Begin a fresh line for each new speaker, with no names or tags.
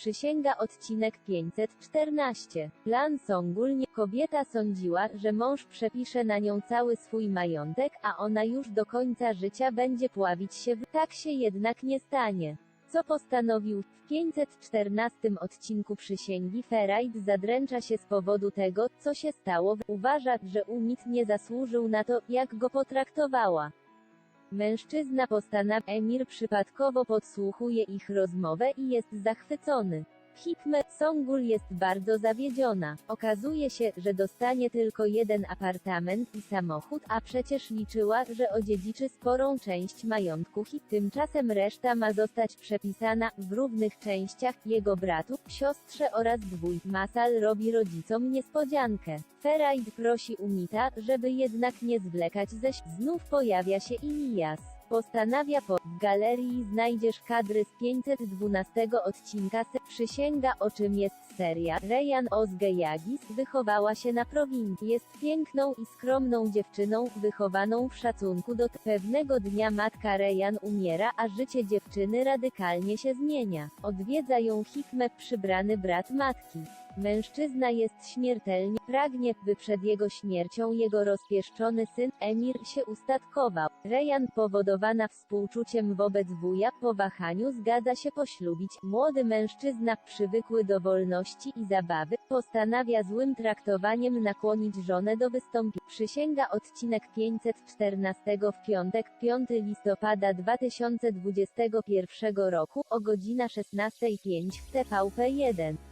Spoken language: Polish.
Przysięga odcinek 514. Plan Songul nie kobieta sądziła, że mąż przepisze na nią cały swój majątek, a ona już do końca życia będzie pławić się w... Tak się jednak nie stanie. Co postanowił? W 514 odcinku przysięgi Ferajt zadręcza się z powodu tego, co się stało. Uważa, że Umit nie zasłużył na to, jak go potraktowała. Mężczyzna postanawia, Emir przypadkowo podsłuchuje ich rozmowę i jest zachwycony. Hikme, Songul jest bardzo zawiedziona. Okazuje się, że dostanie tylko jeden apartament i samochód, a przecież liczyła, że odziedziczy sporą część majątku i tymczasem reszta ma zostać przepisana w równych częściach jego bratu, siostrze oraz dwój. Masal robi rodzicom niespodziankę. Feraid prosi Umita, żeby jednak nie zwlekać zaś znów pojawia się Ilias. Postanawia po galerii znajdziesz kadry z 512 odcinka se przysięga o czym jest seria. Rejan Ozgejagis wychowała się na prowincji. Jest piękną i skromną dziewczyną, wychowaną w szacunku do pewnego dnia matka Rejan umiera, a życie dziewczyny radykalnie się zmienia. Odwiedza ją Hikme przybrany brat matki. Mężczyzna jest śmiertelnie, pragnie, by przed jego śmiercią jego rozpieszczony syn, Emir, się ustatkował. Rejan, powodowana współczuciem wobec wuja, po wahaniu zgadza się poślubić. Młody mężczyzna, przywykły do wolności i zabawy, postanawia złym traktowaniem nakłonić żonę do wystąpienia. Przysięga odcinek 514 w piątek, 5 listopada 2021 roku, o godzina 16.05 w TVP1.